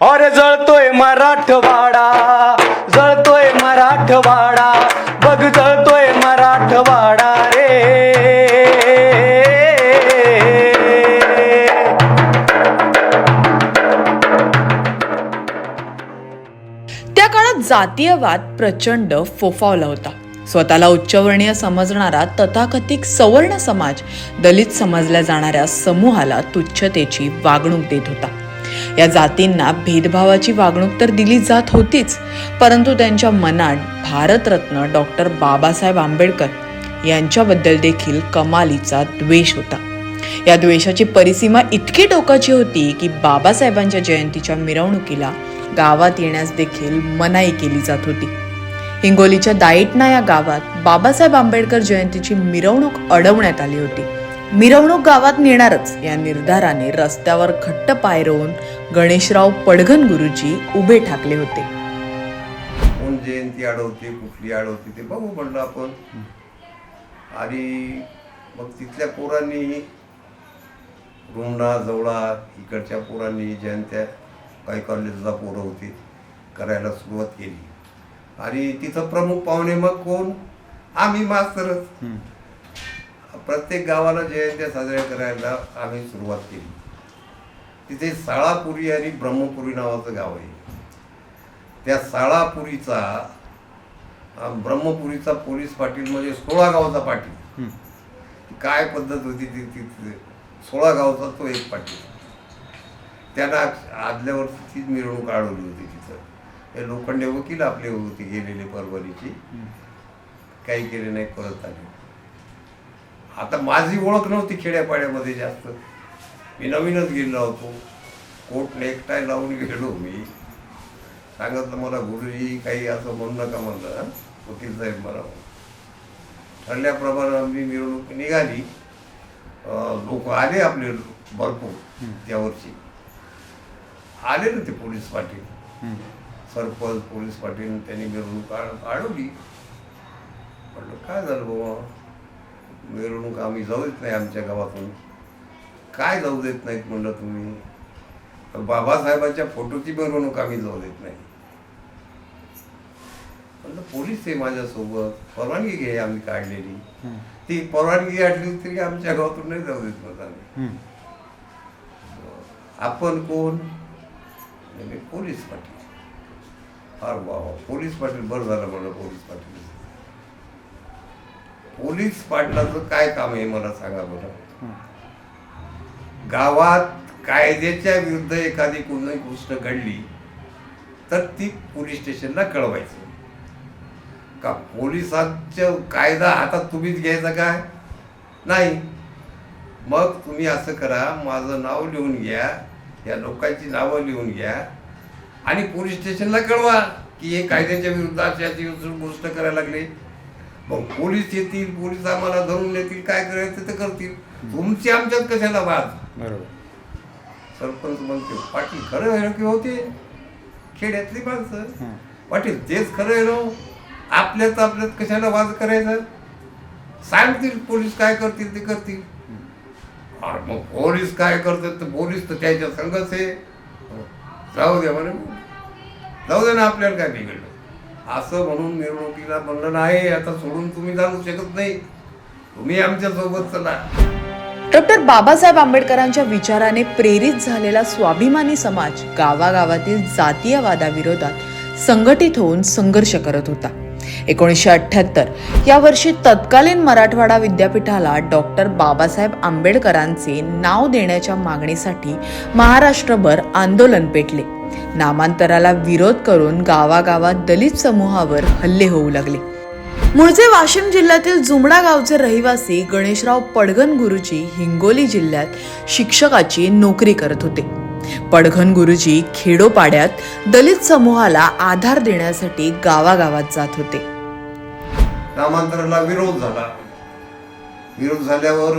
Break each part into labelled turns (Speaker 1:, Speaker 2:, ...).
Speaker 1: अरे जळतोय मराठवाडा जळतोय मराठवाडा बघ जळतोय मराठवाडा रे.
Speaker 2: त्या काळात जातीयवाद प्रचंड फोफावला होता. स्वतःला उच्चवर्णीय समजणारा तथाकथित सवर्ण समाज दलित समजल्या जाणाऱ्या समूहाला तुच्छतेची वागणूक देत होता. या जातींना भेदभावाची वागणूक तर दिली जात होतीच परंतु त्यांच्या मनात भारतरत्न डॉक्टर बाबासाहेब आंबेडकर यांच्याबद्दल देखील कमालीचा द्वेष होता. या द्वेषाची परिसीमा इतकी टोकाची होती की बाबासाहेबांच्या जयंतीच्या मिरवणुकीला गावात येण्यास देखील मनाई केली जात होती. हिंगोलीच्या दाईटना या गावात बाबासाहेब आंबेडकर जयंतीची मिरवणूक अडवण्यात आली होती. मिरवणूक गावात नेणारच. या निर्धाराने रस्त्यावर घट्ट पाय रोवून गणेशराव पडघन गुरुजी उभे ठाकले होते.
Speaker 3: कोण जयंती अडवते कुठली अडवते ते बघू म्हणलं आपण. आणि मग तिथल्या पोरांनी रुमणा जवळा इकडच्या पोरांनी जयंत्या काही कॉलेजला पोरं होती करायला सुरुवात केली. आणि तिथं प्रमुख पाहुणे मग कोण? आम्ही मास्तरच. प्रत्येक गावाला जयंत्या साजऱ्या करायला आम्ही सुरुवात केली. तिथे साळापुरी आणि ब्रह्मपुरी नावाचं गाव आहे. त्या साळापुरीचा ब्रह्मपुरीचा पोलीस पाटील म्हणजे सोळा गावचा पाटील. काय पद्धत होती ती ती सोळा गावचा तो एक पाटील. त्यांना आदल्या वर्षी तीच मिरवणूक अडवली होती तिथं. हे लोखंडे वकील आपले होते गेलेले परभणीची. काही केले नाही परत आले. आता माझी ओळख नव्हती खेड्यापाड्यामध्ये जास्त. मी नवीनच गेलो होतो. कोट नेकटाय लावून गेलो मी. सांगितलं मला गुरुजी काही असं म्हणू नका म्हणलं? वकील साहेब मला ठरल्याप्रमाणे आम्ही मिरवणूक निघाली. लोक आले आपले भरपूर त्या वर्षी आले ना ते पोलीस पाटील. सरपंच पोलीस पाटील त्यांनी मिरवणूक अडवली म्हटलं काय झालं बाबा? मिरवणूक आम्ही जाऊ देत नाही आमच्या गावातून. काय जाऊ देत नाहीत म्हणलं तुम्ही? तर बाबासाहेबांच्या फोटोची मिरवणूक आम्ही जाऊ देत नाही. म्हणलं पोलीस आहे माझ्यासोबत परवानगी घे आम्ही काढलेली. ती परवानगी काढली तरी आमच्या गावातून नाही जाऊ देत म्हणत आम्ही. आपण कोण? म्हणजे पोलीस पाटील. फार वा पोलीस पाटील बरं झालं म्हणलं पोलीस पाटील. पोलीस पाटलाचं काय काम आहे मला सांगा बरं. गावात कायद्याच्या विरुद्ध एखादी कोणती गोष्ट घडली तर ती पोलीस स्टेशनला कळवायचं. का पोलिसांच्या कायदा हातात तुम्हीच घ्यायचा काय नाही. मग तुम्ही असं करा माझं नाव लिहून घ्या या लोकांची नावं लिहून घ्या आणि पोलीस स्टेशनला कळवा की हे कायद्याच्या विरुद्ध अशी अशी गोष्ट करायला लागले. मग पोलीस येतील पोलीस आम्हाला धरून नेतील काय करायचं ते करतील. तुमची आमच्यात कशाला वाद? सरपंच म्हणते पाटील खरं ना की होते? खेड्यातली माणसं. पाटील तेच खरं आहे ना आपल्यात आपल्यात कशाला वाद करायचा? सांगतील पोलीस काय करतील ते करतील. अरे मग पोलीस काय करतात तर पोलीस तर त्याच्या संघच आहे. जाऊ द्या म्हणे जाऊ दे ना आपल्याला काय बिघडलं? असं म्हणून मिरवणुकीला म्हणलं नाही आता सोडून तुम्ही जाऊ शकत नाही. तुम्ही आमच्यासोबत चला.
Speaker 2: डॉक्टर बाबासाहेब आंबेडकरांच्या विचाराने प्रेरित झालेला स्वाभिमानी समाज गावागावातील जातीयवादाविरोधात संघटित होऊन संघर्ष करत होता. एकोणीसशे अठ्ठ्याहत्तर या वर्षी तत्कालीन मराठवाडा विद्यापीठाला डॉक्टर बाबासाहेब आंबेडकरांचे नाव देण्याच्या मागणीसाठी महाराष्ट्रभर आंदोलन पेटले. नामांतराला विरोध करून गावागावात दलित समूहावर हल्ले होऊ लागले. मूळचे वाशिम जिल्ह्यातील जुमडा गावचे रहिवासी गणेशराव पडघन गुरुजी हिंगोली जिल्ह्यात शिक्षकाची नोकरी करत होते. पडघन गुरुजी खेडोपाड्यात दलित समूहाला आधार देण्यासाठी गावागावात जात होते.
Speaker 3: नामांतराला विरोध झाला. विरोध झाल्यावर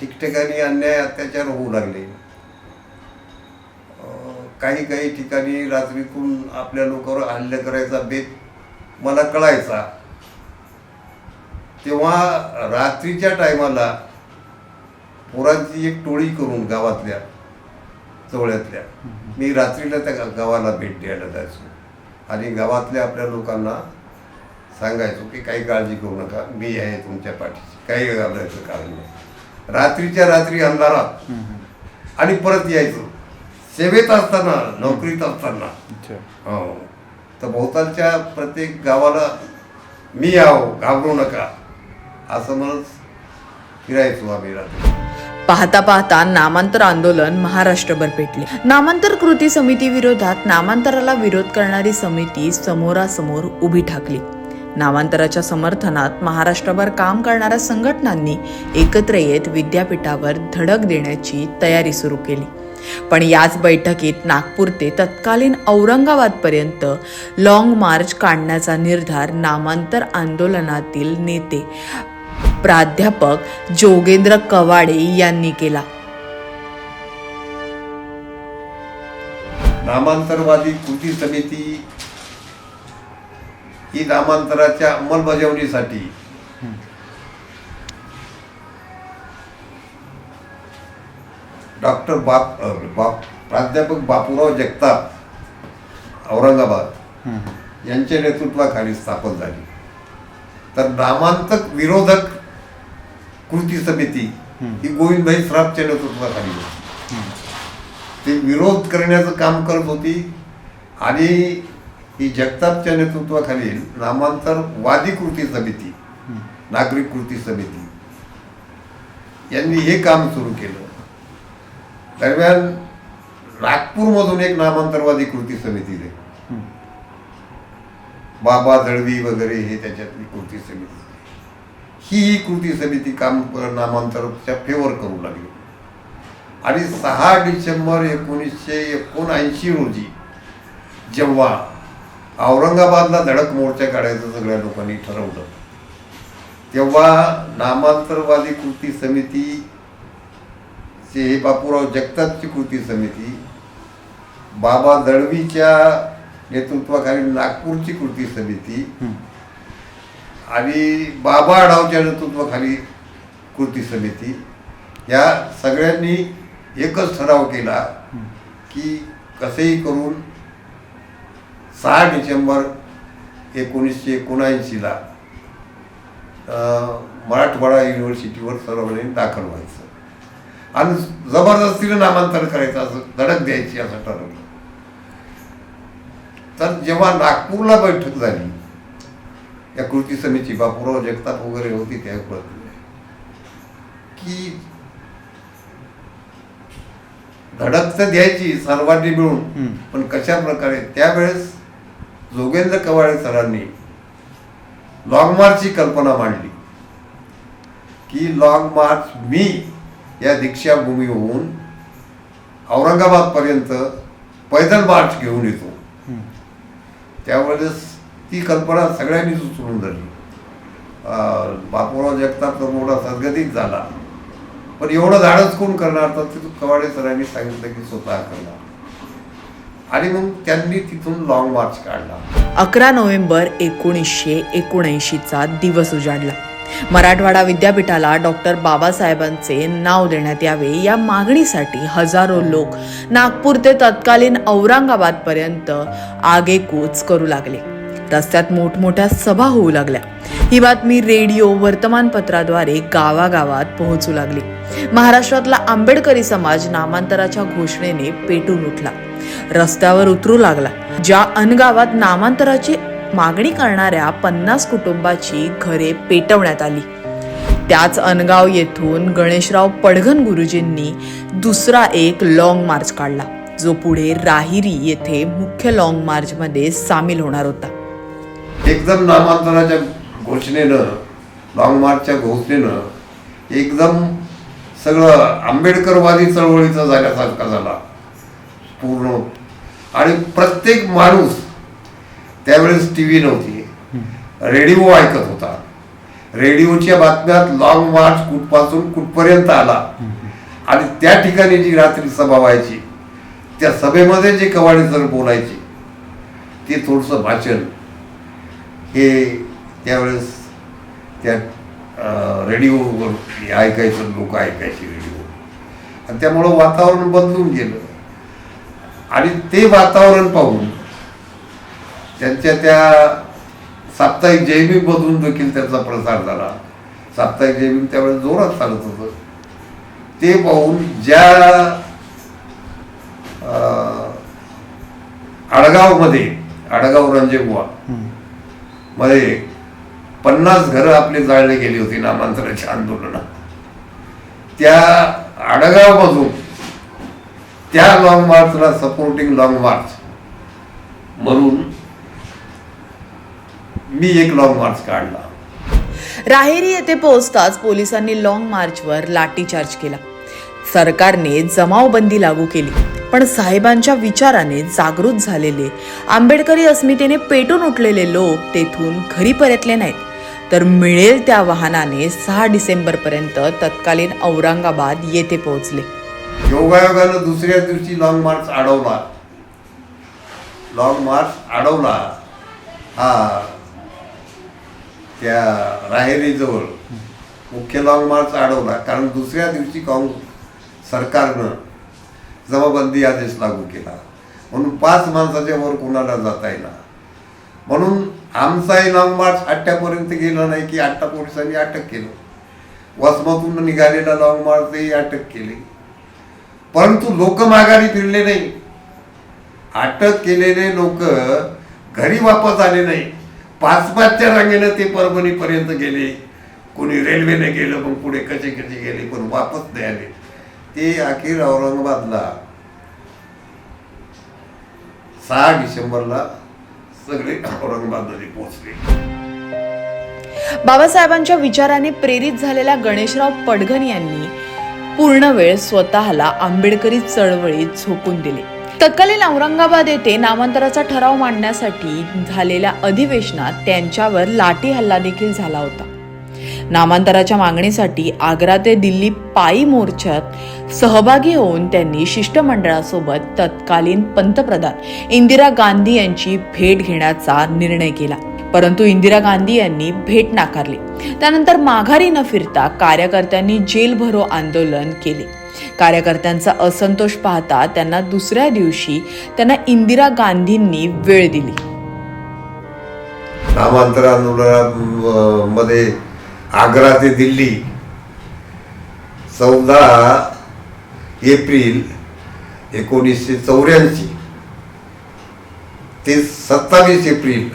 Speaker 3: ठिकठिकाणी अन्याय अत्याचार होऊ लागले. काही काही ठिकाणी रात्रीतून आपल्या लोकांवर हल्ले करायचा बेत मला कळायचा. तेव्हा रात्रीच्या टायमाला पोरांची एक टोळी करून गावातल्या जवळ्यातल्या मी रात्रीला त्या गावाला भेट द्यायला जायचो. आणि गावातल्या आपल्या लोकांना सांगायचो की काही काळजी करू नका मी आहे तुमच्या पाठीशी काही घाबरायचं कारण नाही. रात्रीच्या रात्री अंधारात आणि परत यायचो. सेवेत असताना नोकरीत असताना.
Speaker 4: अच्छा.
Speaker 3: हो. तर भोवतालच्या प्रत्येक गावाला मी आहो घाबरू नका. असं म्हणत फिरायचो आम्ही रात्री.
Speaker 2: पाहता पाहता नामांतर आंदोलन महाराष्ट्रभर पेटले. नामांतर कृती समिती विरोधात नामांतराला विरोध करणारी समिती समोरासमोर उभी ठाकली. नामांतराच्या समर्थनात महाराष्ट्रभर काम करणाऱ्या संघटनांनी एकत्र येत विद्यापीठावर धडक देण्याची तयारी सुरू केली. पण याच बैठकीत नागपूर ते तत्कालीन औरंगाबादपर्यंत लाँग मार्च काढण्याचा निर्धार नामांतर आंदोलनातील नेते प्राध्यापक जोगेंद्र कवाडे यांनी केला.
Speaker 3: नामांतरवादी कृती समिती ही नामांतराच्या अंमलबजावणीसाठी डॉक्टर बाप बाप प्राध्यापक बापूराव जगताप औरंगाबाद यांच्या नेतृत्वाखाली स्थापन झाली. तर नामांतक विरोधक कृती समिती ही गोविंदभाई सराफच्या नेतृत्वाखाली होती. ते विरोध करण्याचं काम करत होती आणि ही जगतापच्या नेतृत्वाखाली नामांतर वादी कृती समिती नागरिक कृती समिती यांनी हे काम सुरू केलं. दरम्यान नागपूरमधून एक नामांतरवादी कृती समिती आहे बाबा दळवी वगैरे हे त्याच्यातली कृती समिती. ही ही कृती समिती काम नामांतरच्या फेवर करू लागली. आणि सहा डिसेंबर एकोणीसशे एकोणऐंशी रोजी जेव्हा औरंगाबादला धडक मोर्चा काढायचं सगळ्या लोकांनी ठरवलं तेव्हा नामांतरवादी कृती समिती चे हे बापूराव जगतापची कृती समिती बाबा दळवीच्या नेतृत्वाखाली नागपूरची कृती समिती आणि बाबा आढावच्या नेतृत्वाखाली कृती समिती. या सगळ्यांनी एकच ठराव केला की कसेही करून सहा डिसेंबर एकोणीसशे एकोणऐंशीला मराठवाडा युनिव्हर्सिटीवर सर्वांनी दाखल व्हायचं. आणि जबरदस्तीनं नामांतर करायचं असं धडक द्यायची असं ठरवलं तर जेव्हा नागपूरला बैठक झाली या कृती समिती बापूराव जगताप वगैरे होती त्या की धडक तर द्यायची सर्वांनी मिळून पण कशा प्रकारे? त्यावेळेस जोगेंद्र कवाळे सरांनी लॉंग मार्चची कल्पना मांडली. की लॉंग मार्च मी या दीक्षाभूमीहून औरंगाबादपर्यंत पैदल मार्च घेऊन येतो. त्यावेळेस ती कल्पना सगळ्यांनीच उचलून धरली. अं, बापूराव जगताप तर मोठा सद्गतीत झाला. पण एवढं धाडस कोण करणार? तर ते कवाडे सरांनी सांगितलं की स्वतः करणार. आणि मग त्यांनी तिथून लॉंग मार्च काढला.
Speaker 2: अकरा नोव्हेंबर एकोणीसशे एकोणऐंशीचा दिवस उजाडला. मराठवाडा विद्यापीठाला डॉक्टर बाबासाहेबांचे नाव देण्यात यावे या मागणीसाठी हजारो लोक नागपूर ते तत्कालीन औरंगाबादपर्यंत आगेकूच करू लागले. रस्त्यात मोठमोठ्या सभा होऊ लागल्या. ही बातमी रेडिओ वर्तमानपत्राद्वारे गावागावात पोहोचू लागली. महाराष्ट्रातला आंबेडकरी समाज नामांतराच्या घोषणेने पेटून उठला. रस्त्यावर उतरू लागला. ज्या अनगावात नामांतराची मागणी करणाऱ्या पन्नास कुटुंबाची घरे पेटवण्यात आली. त्याच अनगाव येथून गणेशराव पडघन गुरुजींनी दुसरा एक लाँग मार्च काढला जो पुढे राहिरी येथे मुख्य लाँग मार्चमध्ये सामील होणार होता.
Speaker 3: एकदम नामांतराच्या घोषणेनं लॉंग मार्चच्या घोषणेनं एकदम सगळं आंबेडकरवादी चळवळीचा झाल्यासारखा झाला. पूर्ण. आणि प्रत्येक माणूस त्यावेळेस टी व्ही नव्हती. रेडिओ ऐकत होता. रेडिओच्या बातम्यात लॉंग मार्च कुठपासून कुठपर्यंत आला? आणि त्या ठिकाणी जी रात्री सभा व्हायची त्या सभेमध्ये जे कवाडे सर बोलायचे ते थोडंसं भाषण. हे त्यावेळेस त्या रेडिओवर ऐकायचं लोक ऐकायचे रेडिओ. आणि त्यामुळं वातावरण बदलून गेलं. आणि ते वातावरण पाहून त्यांच्या त्या साप्ताहिक जैविक मधून देखील त्याचा प्रसार झाला. साप्ताहिक जैविक त्यावेळेस जोरात चालत होतं. ते पाहून ज्या आडगावमध्ये आडगाव रंजेबुवा मध्ये पन्नास घरं आपले जाळले गेली होती नामांतराच्या आंदोलनात. त्या आडगावमधून त्या लॉंग मार्चला सपोर्टिंग लॉंग मार्च म्हणून मी एक लॉंग मार्च काढला.
Speaker 2: राहेरी येथे पोहोचताच पोलिसांनी लाँग मार्चवर लाठीचार्ज केला. सरकारने जमावबंदी लागू केली पण साहेबांच्या विचाराने जागृत झालेले आंबेडकरी अस्मितेने पेटून उठलेले लोक तेथून घरी परतले नाहीत. तर मिळेल त्या वाहनाने सहा डिसेंबरपर्यंत तत्कालीन औरंगाबाद येथे पोहोचले.
Speaker 3: योगायोगानं दुसऱ्या दिवशी लॉंग मार्च अडवला लॉंग मार्च अडवला हा. त्या राहेरीजवळ मुख्य लॉंग मार्च अडवला कारण दुसऱ्या दिवशी काँग्रेस सरकारनं जमाबंदी आदेश लागू केला. म्हणून पाच माणसाच्या वर कोणाला जाता येणार म्हणून आमचाही लॉंग मार्च अट्ट्यापर्यंत गेला नाही की अट्टा पोलिसांनी अटक केलं. वसमतून निघालेला लॉंग मार्चही अटक केली. परंतु लोक माघारी फिरले नाही. अटक केलेले लोक घरी वापस आले नाही. पाच पाचच्या रांगेनं ते परभणीपर्यंत गेले. कोणी रेल्वेने गेलं मग पुढे कसे कसे गेले पण वापस नाही आले. ते अखेर औरंगाबादला सहा डिसेंबरला सगळे औरंगाबादमध्ये पोहोचले.
Speaker 2: बाबासाहेबांच्या विचाराने प्रेरित झालेल्या गणेशराव पडघन यांनी पूर्ण वेळ स्वतःला आंबेडकरी चळवळीत झोकून दिले. तत्कालीन औरंगाबाद येथे नामांतराचा ठराव मांडण्यासाठी झालेल्या अधिवेशनात त्यांच्यावर लाठी हल्ला देखील झाला होता. नामांतराच्या मागणीसाठी आग्रा ते दिल्ली पायी मोर्चात सहभागी होऊन त्यांनी शिष्टमंडळासोबत तत्कालीन पंतप्रधान इंदिरा गांधी यांची भेट घेण्याचा निर्णय केला. परंतु इंदिरा गांधी यांनी भेट नाकारली. त्यानंतर माघारी न फिरता कार्यकर्त्यांनी जेल भरो आंदोलन केले. कार्यकर्त्यांचा असंतोष पाहता त्यांना दुसऱ्या दिवशी त्यांना इंदिरा गांधींनी वेळ दिली.
Speaker 3: नामांतर आंदोलनामध्ये आग्रा ते दिल्ली चौदा एप्रिल एकोणीसशे चौऱ्याऐंशी ते सत्तावीस एप्रिल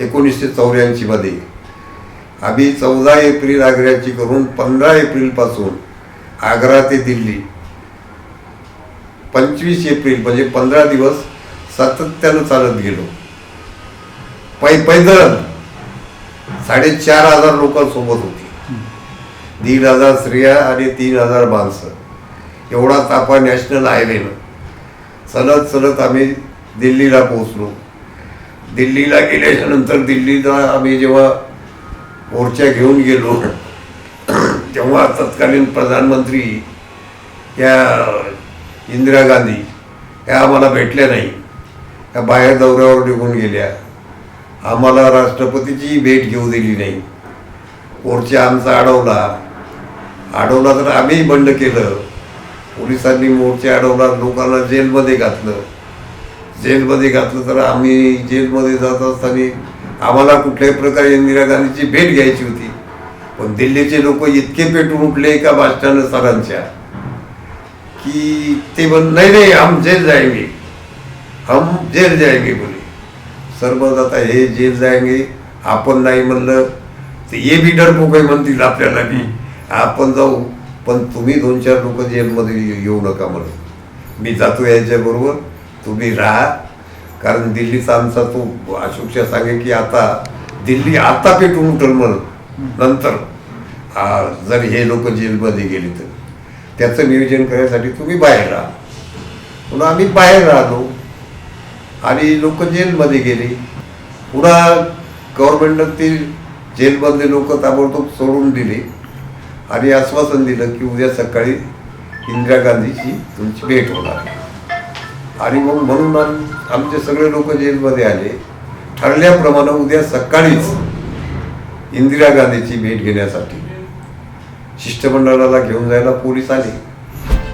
Speaker 3: एकोणीसशे चौऱ्याऐंशीमध्ये. आम्ही चौदा एप्रिल आग्र्याची करून पंधरा एप्रिलपासून आग्रा ते दिल्ली. पंचवीस एप्रिल म्हणजे पंधरा दिवस सातत्यानं चालत गेलो. पै पैदल साडेचार हजार लोकांसोबत होती. दीड हजार स्त्रिया आणि तीन हजार माणसं. एवढा तापा नॅशनल हायवेनं. चलत चलत आम्ही दिल्लीला पोहोचलो. दिल्लीला गेल्याच्यानंतर दिल्लीला आम्ही जेव्हा मोर्चा घेऊन गेलो तेव्हा तत्कालीन प्रधानमंत्री या इंदिरा गांधी ह्या आम्हाला भेटल्या नाही. त्या बाहेर दौऱ्यावर निघून गेल्या. आम्हाला राष्ट्रपतीची भेट घेऊ दिली नाही. मोर्चा आमचा अडवला अडवला तर आम्हीही बंड केलं पोलिसांनी मोर्चा अडवला लोकांना जेलमध्ये घातलं. जेलमध्ये घातलं तर आम्ही जेलमध्ये जात असताना आम्हाला कुठल्याही प्रकारे इंदिरा गांधीची भेट घ्यायची होती. पण दिल्लीचे लोक इतके पेटून उठले एका भाषणानं सरांच्या की ते म्हण नाही नाही हम जेल जायगे हम जेल जाएंगे बोले सर मग आता हे जेल जायगे आपण नाही म्हणलं तर ये बी डरपोक म्हणतील आपल्याला की आपण जाऊ पण तुम्ही दोन चार लोक जेलमध्ये येऊ नका म्हणून. मी जातो याच्याबरोबर तुम्ही राहा कारण दिल्लीचा आमचा तो अशोकच्या सांगे की आता दिल्ली आता पेटून उठल म्हणून. नंतर. जर हे लोक जेलमध्ये गेले तर. त्याचं नियोजन करण्यासाठी तुम्ही बाहेर राहा. पुन्हा आम्ही बाहेर राहिलो आणि लोक जेलमध्ये गेले. पुन्हा गव्हर्नमेंटनं ते जेलमधले लोक ताबडतोब सोडून दिले. आणि आश्वासन दिलं की उद्या सकाळी इंदिरा गांधीची तुमची भेट होणार. आणि मग म्हणून आम- आमचे सगळे लोक जेलमध्ये आले. ठरल्याप्रमाणे उद्या सकाळीच इंदिरा गांधीची भेट घेण्यासाठी. शिष्टमंडळाला घेऊन जायला पोलीस आले.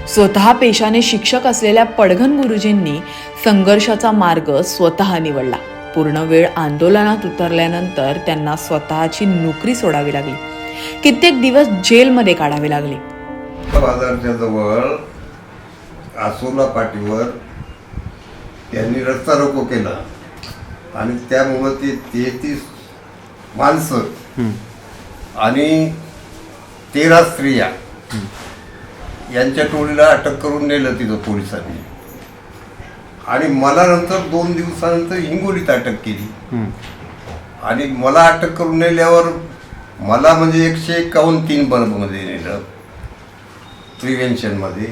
Speaker 2: स्वतः पेशाने शिक्षक असलेल्या पडघन गुरुजींनी संघर्षाचा मार्ग स्वतः निवडला. पूर्ण वेळ आंदोलनात उतरल्यानंतर त्यांना स्वतःची नोकरी सोडावी लागली. कित्येक दिवस जेलमध्ये काढावे लागले.
Speaker 3: बाजारच्या जवळ आसोला पाटीवर त्यांनी रस्ता रोको केला. आणि त्यामुळं ते तेहतीस माणसं आणि तेरा स्त्रिया. यांच्या टोळीला अटक करून नेलं तिथं पोलिसांनी. आणि मला नंतर दोन दिवसानंतर हिंगोलीत अटक केली. आणि मला अटक करून नेल्यावर मला म्हणजे एकशे एकावन्न तीन बल्बमध्ये नेलं. प्रिव्हेन्शनमध्ये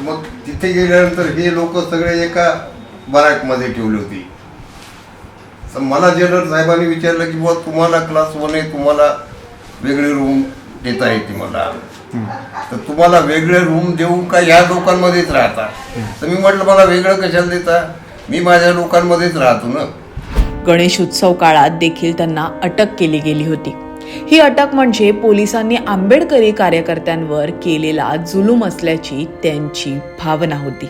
Speaker 3: मग तिथे गेल्यानंतर हे लोक सगळे एका बराकमध्ये ठेवली होती. तर मला जेलर साहेबांनी विचारलं की बुवा तुम्हाला क्लास वन आहे तुम्हाला वेगळी रूम देता येते मला तर तुम्हाला वेगळे रूम देऊ का या लोकांमध्येच राहता? तर मी म्हटलं मला वेगळं कशाला देता? मी माझ्या लोकांमध्येच राहतो ना.
Speaker 2: गणेश उत्सव काळात देखील त्यांना अटक केली गेली होती. ही अटक म्हणजे पोलिसांनी आंबेडकरी कार्यकर्त्यांवर केलेला जुलूम असल्याची त्यांची भावना होती.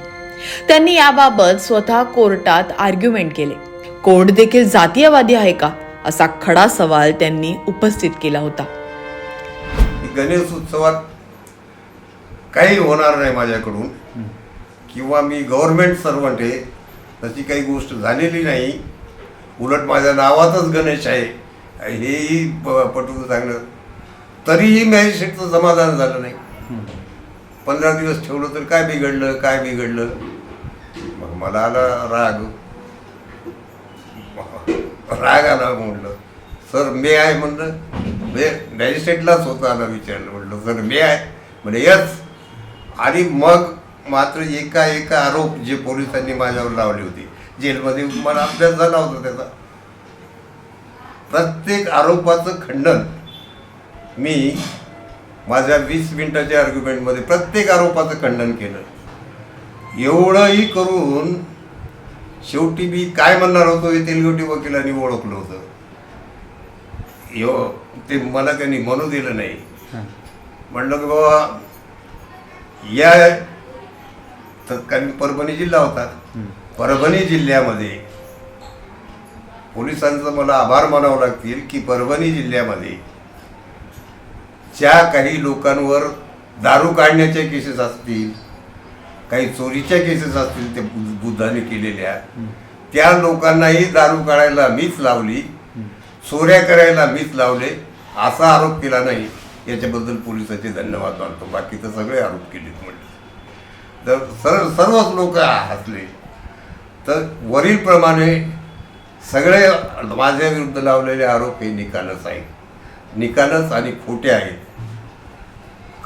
Speaker 2: त्यांनी याबाबत स्वतः कोर्टात आर्ग्युमेंट केले. कोड देखील जातीयवादी आहे का? असा खडा सवाल त्यांनी उपस्थित केला होता.
Speaker 3: गणेश उत्सवात काही होणार नाही माझ्याकडून. किंवा मी गव्हर्नमेंट सर्वंट आहे तशी काही गोष्ट झालेली नाही. उलट माझ्या नावातच गणेश आहे. हेही प- पटवून सांगणं. तरीही मॅजिस्ट्रेटचं समाधान झालं नाही. पंधरा दिवस ठेवलं तर काय बिघडलं काय बिघडलं? मग मला आला राग. राग आला म्हटलं सर मे आहे म्हणलं. म्हणजे मॅजिस्ट्रेटलाच स्वतःला आला विचारलं. म्हटलं सर मे आहे. म्हणजे यस. आणि मग मात्र एका एका आरोप जे पोलिसांनी माझ्यावर लावले होते. जेलमध्ये मला अभ्यास झाला होता त्याचा. प्रत्येक आरोपाचं खंडन मी माझ्या वीस मिनिटाच्या आर्ग्युमेंटमध्ये प्रत्येक आरोपाचं खंडन केलं. एवढंही करून शेवटी मी काय म्हणणार होतो हे तेलगोटी वकिलांनी ओळखलं होतं. यो ते मला त्यांनी म्हणू दिलं नाही. म्हणलं की बाबा या तत्कालीन परभणी जिल्हा होता. परभणी जिल्ह्यामध्ये पोलिसांचं मला आभार मानावं लागतील की परभणी जिल्ह्यामध्ये ज्या काही लोकांवर दारू काढण्याच्या केसेस असतील काही चोरीच्या केसेस असतील ते बु- बुद्धाने केलेल्या त्या लोकांनाही दारू काढायला मीच लावली चोऱ्या करायला मीच लावले असा आरोप केला नाही. याच्याबद्दल पोलिसांचे धन्यवाद मानतो. बाकी तर सगळे आरोप केलेत म्हटलं. तर सर्व सर्वच लोक हसले. तर वरीलप्रमाणे सगळे माझ्या विरुद्ध लावलेले आरोप हे निकालच आहेत. निकालच आणि खोटे आहेत.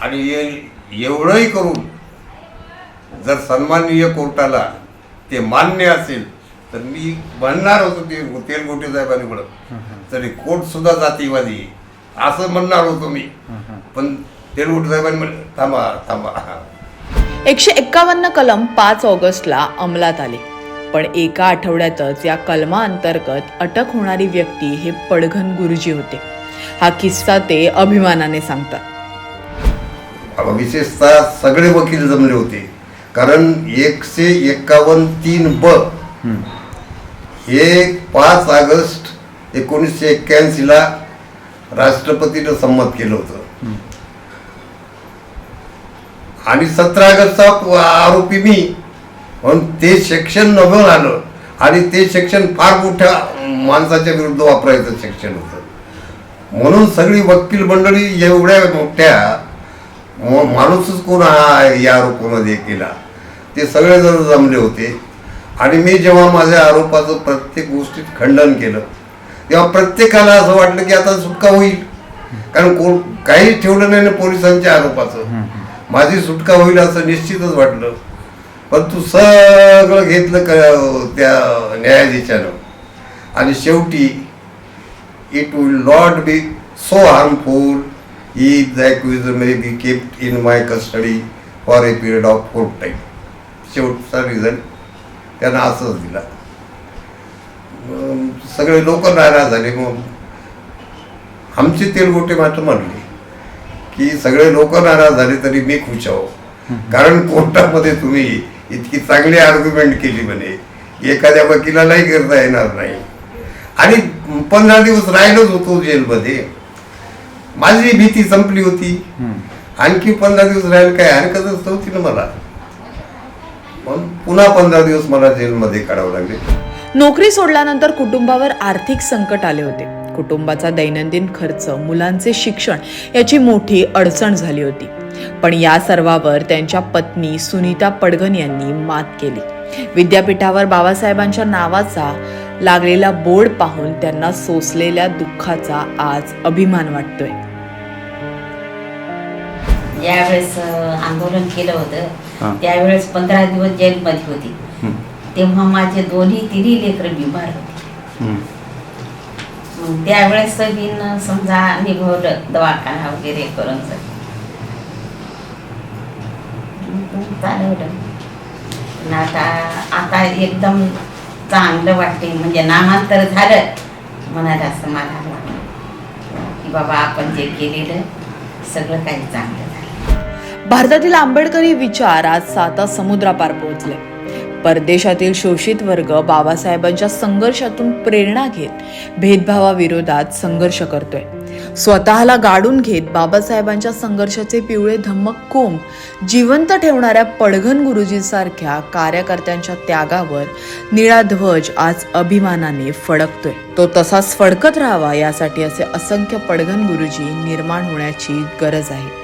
Speaker 3: आणि हे एवढंही करून जर सन्माननीय कोर्टाला ते मान्य असेल तर मी म्हणणार होतो ते तेलगोटे साहेबांनी म्हणत तरी कोर्ट सुद्धा जातीवादी. असं म्हणणार होतो मी. पण तेलगोटे साहेबांनी म्हण थांबा थांबा.
Speaker 2: एकशे एक्कावन्न कलम पाच ऑगस्टला अंमलात आले. पण एका आठवड्यातच या कलमाअंतर्गत अटक होणारी व्यक्ती हे पडघन गुरुजी होते. हा किस्सा ते अभिमानाने सांगतात.
Speaker 3: विशेषतः सगळे वकील जमले होते. कारण एकशे एक्कावन्न तीन ब. हे पाच ऑगस्ट एकोणीसशे एक्क्याऐंशीला राष्ट्रपतीनं संमत केलं होतं. आणि सतरा ऑगस्टचा आरोपी मी. म्हणून ते सेक्शन नवीन आलं आणि ते सेक्शन फार मोठ्या माणसाच्या विरुद्ध वापरायचं सेक्शन होतं. म्हणून सगळी वकील मंडळी एवढ्या मोठ्या माणूसच कोण हा या आरोपामध्ये केला? ते सगळेजण जमले होते. आणि मी जेव्हा माझ्या आरोपाचं प्रत्येक गोष्टीत खंडन केलं तेव्हा प्रत्येकाला असं वाटलं की आता सुटका होईल. कारण कोण काही ठेवलं नाही ना पोलिसांच्या आरोपाचं. माझी सुटका होईल असं निश्चितच वाटलं. पण तू सगळं घेतलं क त्या न्यायाधीशानं. आणि शेवटी it will not be so harmful if the accuser may be kept in my custody for a period of fortnight. शेवटचा रिझल्ट त्यांना असंच दिला. सगळे लोक नाराज झाले. मग आमचे तेलगोटे मात्र म्हणले की सगळे लोक नाराज झाले तरी मी खुश आहो. कारण कोर्टामध्ये तुम्ही इतकी चांगली आर्ग्युमेंट केली म्हणे. एखाद्या वकिलालाही करता येणार नाही. आणि पंधरा दिवस राहिलोच होतो जेलमध्ये. माझी भीती संपली होती. आणखी पंधरा दिवस राहील काय हरकतच नव्हती ना मला. पण पुन्हा पंधरा दिवस मला जेलमध्ये काढावं लागले.
Speaker 2: नोकरी सोडल्यानंतर कुटुंबावर आर्थिक संकट आले होते. कुटुंबाचा दैनंदिन खर्च मुलांचे शिक्षण याची मोठी अडचण झाली होती. पण या सर्वावर त्यांच्या पत्नी सुनीता पडघन यांनी मात केली. विद्यापीठावर बाबासाहेबांच्या नावाचा लागलेला बोर्ड पाहून त्यांना सोसलेल्या दुःखाचा आज अभिमान वाटतोय.
Speaker 4: ज्यावेळेस आंदोलन केलं होतं. त्यावेळेस पंधरा दिवस जेलमध्ये होती. तेव्हा माझे दोन्ही तिन्ही लेकरं बिमार होते. त्यावेळेस बिन समजा निभवलं दवाखाना वगैरे करून चालवलं आता आता एकदम चांगलं वाटते म्हणजे नामांतर झालं मनाला समाधान वाटलं की बाबा आपण जे केलेलं सगळं काही चांगलं.
Speaker 2: भारतातील आंबेडकरी विचार आज साता समुद्रापार पोहोचले. परदेशातील शोषित वर्ग बाबासाहेबांच्या संघर्षातून प्रेरणा घेत भेदभावाविरोधात संघर्ष करतोय. स्वतःला गाडून घेत बाबासाहेबांच्या संघर्षाचे पिवळे धम्मक कोंब जिवंत ठेवणाऱ्या पडघन गुरुजीसारख्या कार्यकर्त्यांच्या त्यागावर निळा ध्वज आज अभिमानाने फडकतोय. तो तसाच फडकत राहावा यासाठी असे असंख्य पडघन गुरुजी निर्माण होण्याची गरज आहे.